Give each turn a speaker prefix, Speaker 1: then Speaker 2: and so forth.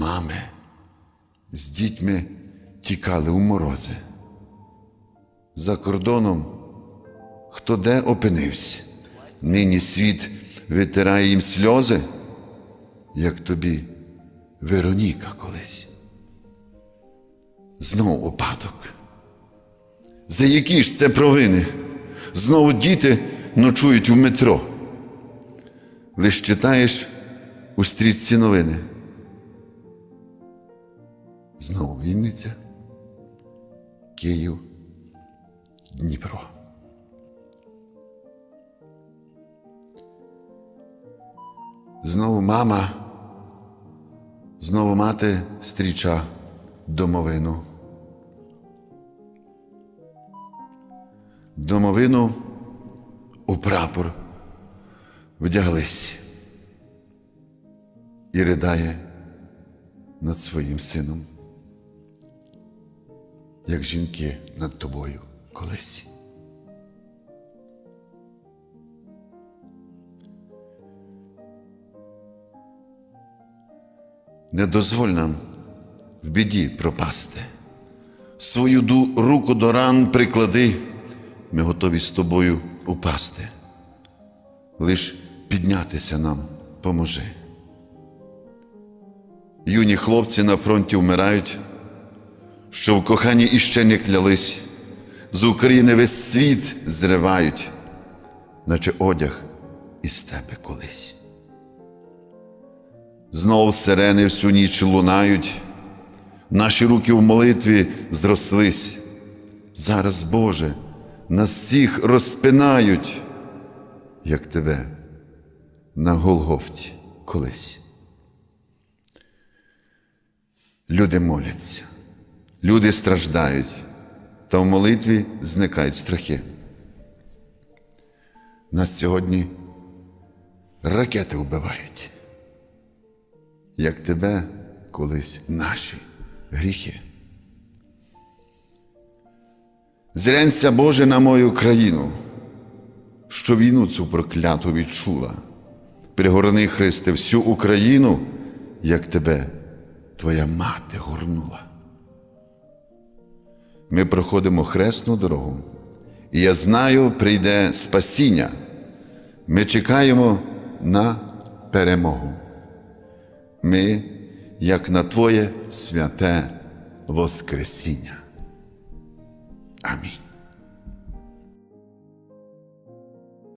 Speaker 1: мами з дітьми тікали у морози. За кордоном хто де опинився. Нині світ витирає їм сльози, як тобі Вероніка колись. Знов опадок. За які ж це провини? Знову діти ночують у метро. Лиш читаєш у стрічці новини. Знову Вінниця, Київ, Дніпро. Знову мама, знову мати стріча домовину. Домовину у прапор вдяглись і ридає над своїм сином, як жінки над тобою колись. Не дозволь нам в біді пропасти. Свою руку до ран приклади, ми готові з тобою упасти. Лиш піднятися нам поможи. Юні хлопці на фронті вмирають, що в коханні іще не клялись, з України весь світ зривають, наче одяг із тебе колись. Знов сирени всю ніч лунають, наші руки в молитві зрослись. Зараз, Боже, нас всіх розпинають, як тебе на Голгофті колись. Люди моляться, люди страждають, та в молитві зникають страхи. Нас сьогодні ракети вбивають як тебе колись наші гріхи. Зрянься, Боже, на мою країну, що війну цю прокляту відчула. Пригорни, Христе, всю Україну, як тебе твоя мати горнула. Ми проходимо хресну дорогу, і я знаю, прийде спасіння. Ми чекаємо на перемогу ми, як на Твоє святе Воскресіння. Амінь.